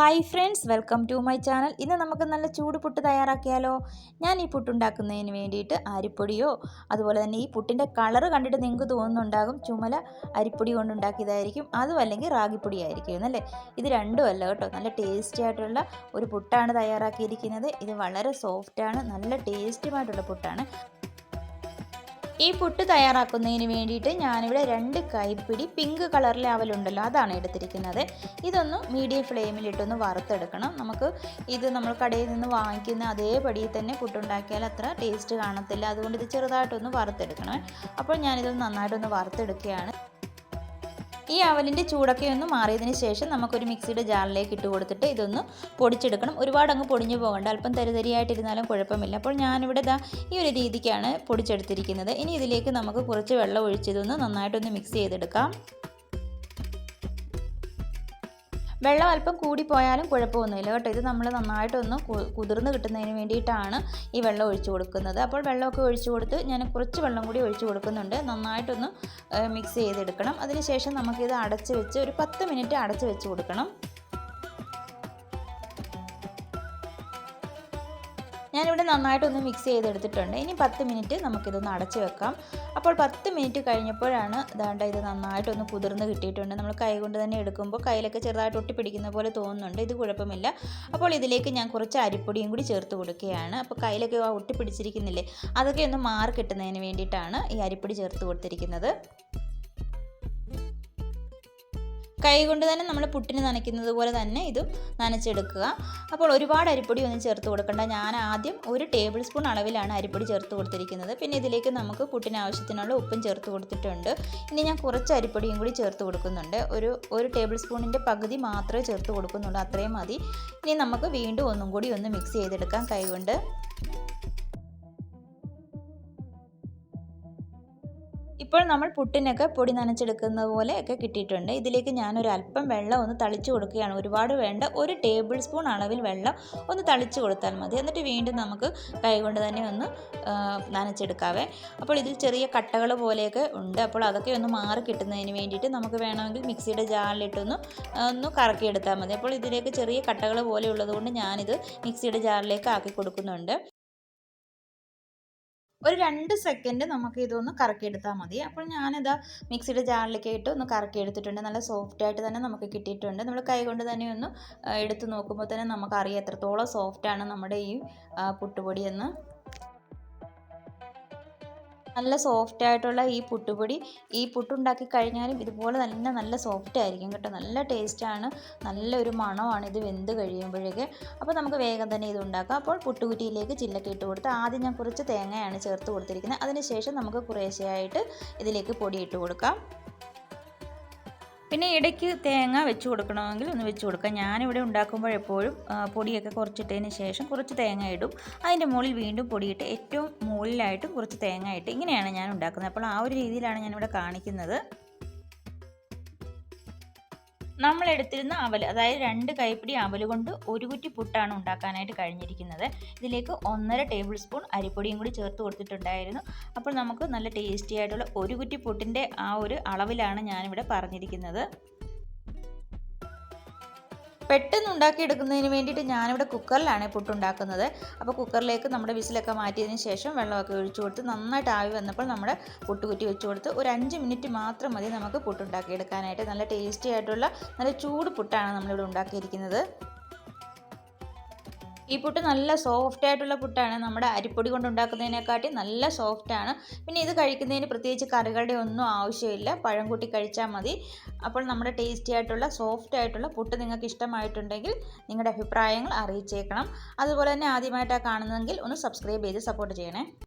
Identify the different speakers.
Speaker 1: Hi friends welcome to my channel ഇന്ന് നമുക്ക് നല്ല ചൂട് പുട്ട് തയ്യാറാക്കിയാലോ? ഞാൻ ഈ പുട്ടുണ്ടാക്കുന്നതിന് വേണ്ടിയിട്ട് അരിപ്പൊടിയോ അതുപോലെ തന്നെ ഈ പുട്ടിന്റെ കളറ് കണ്ടിട്ട് നിങ്ങൾക്ക് തോന്നുന്നുണ്ടാകും. ചുമല അരിപ്പൊടി കൊണ്ടുണ്ടാക്കിയതായിരിക്കും അതും അല്ലെങ്കിൽ റാഗിപ്പൊടി ആയിരിക്കും എന്നല്ലേ? ഇത് രണ്ടും അല്ല കേട്ടോ. നല്ല ടേസ്റ്റി ആയിട്ടുള്ള ഒരു പുട്ടാണ് തയ്യാറാക്കിയിരിക്കുന്നത്. ഇത് വളരെ സോഫ്റ്റാണ് നല്ല ടേസ്റ്റുമായിട്ടുള്ള പുട്ടാണ്. ഈ പുട്ട് തയ്യാറാക്കുന്നതിന് വേണ്ടിയിട്ട് ഞാനിവിടെ രണ്ട് കൈപ്പിടി പിങ്ക് കളറിലെ അവലുണ്ടല്ലോ അതാണ് എടുത്തിരിക്കുന്നത്. ഇതൊന്ന് മീഡിയം ഫ്ലെയിമിലിട്ടൊന്ന് വറുത്തെടുക്കണം. നമുക്ക് ഇത് നമ്മൾ കടയിൽ നിന്ന് വാങ്ങിക്കുന്ന അതേപടി തന്നെ പുട്ടുണ്ടാക്കിയാൽ അത്ര ടേസ്റ്റ് കാണത്തില്ല. അതുകൊണ്ട് ഇത് ചെറുതായിട്ടൊന്ന് വറുത്തെടുക്കണം. അപ്പോൾ ഞാനിതൊന്ന് നന്നായിട്ടൊന്ന് വറുത്തെടുക്കുകയാണ്. ഈ അവലിന്റെ ചൂടൊക്കെ ഒന്ന് മാറിയതിന് ശേഷം നമുക്കൊരു മിക്സിയുടെ ജാറിലേക്ക് ഇട്ട് കൊടുത്തിട്ട് ഇതൊന്ന് പൊടിച്ചെടുക്കണം. ഒരുപാട് അങ്ങ് പൊടിഞ്ഞു പോകണ്ട. അല്പം തരിതരിയായിട്ടിരുന്നാലും കുഴപ്പമില്ല. അപ്പോൾ ഞാനിവിടെ ദാ ഈ ഒരു രീതിക്കാണ് പൊടിച്ചെടുത്തിരിക്കുന്നത്. ഇനി ഇതിലേക്ക് നമുക്ക് കുറച്ച് വെള്ളം ഒഴിച്ചതൊന്ന് നന്നായിട്ടൊന്ന് മിക്സ് ചെയ്തെടുക്കാം. വെള്ളം അല്പം കൂടിപ്പോയാലും കുഴപ്പമൊന്നുമില്ല കേട്ടോ. ഇത് നമ്മൾ നന്നായിട്ടൊന്ന് കുതിർന്ന് കിട്ടുന്നതിന് വേണ്ടിയിട്ടാണ് ഈ വെള്ളം ഒഴിച്ചു കൊടുക്കുന്നത്. അപ്പോൾ വെള്ളമൊക്കെ ഒഴിച്ചു കൊടുത്ത് ഞാൻ കുറച്ച് വെള്ളം കൂടി ഒഴിച്ചു കൊടുക്കുന്നുണ്ട്. നന്നായിട്ടൊന്ന് മിക്സ് ചെയ്തെടുക്കണം. അതിനുശേഷം നമുക്കിത് അടച്ച് വെച്ച് ഒരു പത്ത് മിനിറ്റ് അടച്ച് വെച്ച് കൊടുക്കണം. ഞാനിവിടെ നന്നായിട്ടൊന്ന് മിക്സ് ചെയ്തെടുത്തിട്ടുണ്ട്. ഇനി പത്ത് മിനിറ്റ് നമുക്കിതൊന്ന് അടച്ച് വെക്കാം. അപ്പോൾ പത്ത് മിനിറ്റ് കഴിഞ്ഞപ്പോഴാണ് ഇതാണ്ട് ഇത് നന്നായിട്ടൊന്ന് കുതിർന്ന് കിട്ടിയിട്ടുണ്ട്. നമ്മൾ കൈ കൊണ്ട് തന്നെ എടുക്കുമ്പോൾ കയ്യിലൊക്കെ ചെറുതായിട്ട് ഒട്ടിപ്പിടിക്കുന്ന പോലെ തോന്നുന്നുണ്ട്. ഇത് കുഴപ്പമില്ല. അപ്പോൾ ഇതിലേക്ക് ഞാൻ കുറച്ച് അരിപ്പൊടിയും കൂടി ചേർത്ത് കൊടുക്കുകയാണ്. അപ്പോൾ കയ്യിലൊക്കെ ഒട്ടിപ്പിടിച്ചിരിക്കുന്നില്ലേ അതൊക്കെ ഒന്ന് മാറി കിട്ടുന്നതിന് വേണ്ടിയിട്ടാണ് ഈ അരിപ്പൊടി ചേർത്ത് കൊടുത്തിരിക്കുന്നത്. കൈകൊണ്ട് തന്നെ നമ്മൾ പുട്ടിന് നനയ്ക്കുന്നത് പോലെ തന്നെ ഇതും നനച്ചെടുക്കുക. അപ്പോൾ ഒരുപാട് അരിപ്പൊടി ഒന്നും ചേർത്ത് കൊടുക്കണ്ട. ഞാൻ ആദ്യം ഒരു ടേബിൾ സ്പൂൺ അളവിലാണ് അരിപ്പൊടി ചേർത്ത് കൊടുത്തിരിക്കുന്നത്. പിന്നെ ഇതിലേക്ക് നമുക്ക് പുട്ടിന് ആവശ്യത്തിനുള്ള ഉപ്പും ചേർത്ത് കൊടുത്തിട്ടുണ്ട്. ഇനി ഞാൻ കുറച്ച് അരിപ്പൊടിയും കൂടി ചേർത്ത് കൊടുക്കുന്നുണ്ട്. ഒരു ഒരു ടേബിൾ സ്പൂണിന്റെ പകുതി മാത്രമേ ചേർത്ത് കൊടുക്കുന്നുള്ളൂ. അത്രയും മതി. ഇനി നമുക്ക് വീണ്ടും ഒന്നും കൂടി ഒന്ന് മിക്സ് ചെയ്തെടുക്കാം കൈകൊണ്ട്. ഇപ്പോൾ നമ്മൾ പുട്ടിനൊക്കെ പൊടി നനച്ചെടുക്കുന്നത് പോലെ ഒക്കെ കിട്ടിയിട്ടുണ്ട്. ഇതിലേക്ക് ഞാനൊരു അല്പം വെള്ളം ഒന്ന് തളിച്ചു കൊടുക്കുകയാണ്. ഒരുപാട് വേണ്ട ഒരു ടേബിൾ സ്പൂൺ അളവിൽ വെള്ളം ഒന്ന് തളിച്ചു കൊടുത്താൽ മതി. എന്നിട്ട് വീണ്ടും നമുക്ക് കൈകൊണ്ട് തന്നെ ഒന്ന് നനച്ചെടുക്കാവേ. അപ്പോൾ ഇതിൽ ചെറിയ കട്ടകൾ പോലെയൊക്കെ ഉണ്ട്. അപ്പോൾ അതൊക്കെ ഒന്ന് മാറി കിട്ടുന്നതിന് വേണ്ടിയിട്ട് നമുക്ക് വേണമെങ്കിൽ മിക്സിയുടെ ജാറിലിട്ടൊന്ന് ഒന്ന് കറക്കിയെടുത്താൽ മതി. അപ്പോൾ ഇതിലേക്ക് ചെറിയ കട്ടകൾ പോലെയുള്ളത് കൊണ്ട് ഞാനിത് മിക്സിയുടെ ജാറിലേക്ക് ആക്കി കൊടുക്കുന്നുണ്ട്. ഒരു രണ്ട് സെക്കൻഡ് നമുക്ക് ഇതൊന്ന് കറക്കിയെടുത്താൽ മതി. അപ്പോൾ ഞാനിതാ മിക്സിയുടെ ജാറിലേക്ക് ഇട്ട് ഒന്ന് കറക്കി എടുത്തിട്ടുണ്ട് നല്ല സോഫ്റ്റ് ആയിട്ട് തന്നെ നമുക്ക് കിട്ടിയിട്ടുണ്ട്. നമ്മൾ കൈ കൊണ്ട് തന്നെ ഒന്ന് എടുത്ത് നോക്കുമ്പോൾ തന്നെ നമുക്കറിയാം എത്രത്തോളം സോഫ്റ്റാണ് നമ്മുടെ ഈ പുട്ടുപൊടി നല്ല സോഫ്റ്റ് ആയിട്ടുള്ള ഈ പുട്ടുപൊടി. ഈ പുട്ടുണ്ടാക്കി കഴിഞ്ഞാലും ഇതുപോലെ തന്നെ നല്ല സോഫ്റ്റ് ആയിരിക്കും കേട്ടോ. നല്ല ടേസ്റ്റാണ് നല്ലൊരു മണമാണ് ഇത് വെന്ത് കഴിയുമ്പോഴേക്ക്. അപ്പോൾ നമുക്ക് വേഗം തന്നെ ഇത് ഉണ്ടാക്കാം. അപ്പോൾ പുട്ടുകുറ്റിയിലേക്ക് ചില്ലൊക്കെ ഇട്ട് കൊടുത്ത് ആദ്യം ഞാൻ കുറച്ച് തേങ്ങയാണ് ചേർത്ത് കൊടുത്തിരിക്കുന്നത്. അതിനുശേഷം നമുക്ക് കുറേശ്ശെയായിട്ട് ഇതിലേക്ക് പൊടി ഇട്ട് കൊടുക്കാം. പിന്നെ ഇടയ്ക്ക് തേങ്ങ വെച്ച് കൊടുക്കണമെങ്കിൽ ഒന്ന് വെച്ച് കൊടുക്കാം ഞാനിവിടെ ഉണ്ടാക്കുമ്പോൾ എപ്പോഴും പൊടിയൊക്കെ കുറച്ചിട്ടതിന് ശേഷം കുറച്ച് തേങ്ങ ഇടും. അതിന്റെ മുകളിൽ വീണ്ടും പൊടിയിട്ട് ഏറ്റവും മുകളിലായിട്ടും കുറച്ച് തേങ്ങ ഇട്ട് ഇങ്ങനെയാണ് ഞാൻ ഉണ്ടാക്കുന്നത്. അപ്പോൾ ആ ഒരു രീതിയിലാണ് ഞാനിവിടെ കാണിക്കുന്നത്. നമ്മൾ എടുത്തിരുന്ന അവൽ അതായത് രണ്ട് കൈപ്പിടി അവൽ കൊണ്ട് ഒരു കുറ്റി പുട്ടാണ് ഉണ്ടാക്കാനായിട്ട് കഴിഞ്ഞിരിക്കുന്നത്. ഇതിലേക്ക് ഒന്നര ടേബിൾ സ്പൂൺ അരിപ്പൊടിയും കൂടി ചേർത്ത് കൊടുത്തിട്ടുണ്ടായിരുന്നു. അപ്പോൾ നമുക്ക് നല്ല ടേസ്റ്റി ആയിട്ടുള്ള ഒരു കുറ്റി പുട്ടിന്റെ ആ ഒരു അളവിലാണ് ഞാനിവിടെ പറഞ്ഞിരിക്കുന്നത്. പെട്ടെന്ന് ഉണ്ടാക്കിയെടുക്കുന്നതിന് വേണ്ടിയിട്ട് ഞാനിവിടെ കുക്കറിലാണ് പുട്ട് ഉണ്ടാക്കുന്നത് അപ്പോൾ കുക്കറിലേക്ക് നമ്മുടെ വിസിലൊക്കെ മാറ്റിയതിന് ശേഷം വെള്ളമൊക്കെ ഒഴിച്ചു കൊടുത്ത് നന്നായിട്ട് ആവി വന്നപ്പോൾ നമ്മുടെ പുട്ടുകുറ്റി വെച്ച് കൊടുത്ത് ഒരു അഞ്ച് മിനിറ്റ് മാത്രം മതി നമുക്ക് പുട്ടുണ്ടാക്കിയെടുക്കാനായിട്ട്. നല്ല ടേസ്റ്റി ആയിട്ടുള്ള നല്ല ചൂട് പുട്ടാണ് നമ്മളിവിടെ ഉണ്ടാക്കിയിരിക്കുന്നത്. ഈ പുട്ട് നല്ല സോഫ്റ്റ് ആയിട്ടുള്ള പുട്ടാണ്. നമ്മുടെ അരിപ്പൊടി കൊണ്ട് ഉണ്ടാക്കുന്നതിനെക്കാട്ടി നല്ല സോഫ്റ്റ് ആണ്. പിന്നെ ഇത് കഴിക്കുന്നതിന് പ്രത്യേകിച്ച് കറികളുടെ ഒന്നും ആവശ്യമില്ല. പഴം കൂട്ടി കഴിച്ചാൽ മതി. അപ്പോൾ നമ്മുടെ ടേസ്റ്റി ആയിട്ടുള്ള സോഫ്റ്റ് ആയിട്ടുള്ള പുട്ട് നിങ്ങൾക്ക് ഇഷ്ടമായിട്ടുണ്ടെങ്കിൽ നിങ്ങളുടെ അഭിപ്രായങ്ങൾ അറിയിച്ചേക്കണം. അതുപോലെ തന്നെ ആദ്യമായിട്ടാണ് കാണുന്നതെങ്കിൽ ഒന്ന് സബ്സ്ക്രൈബ് ചെയ്ത് സപ്പോർട്ട് ചെയ്യണേ.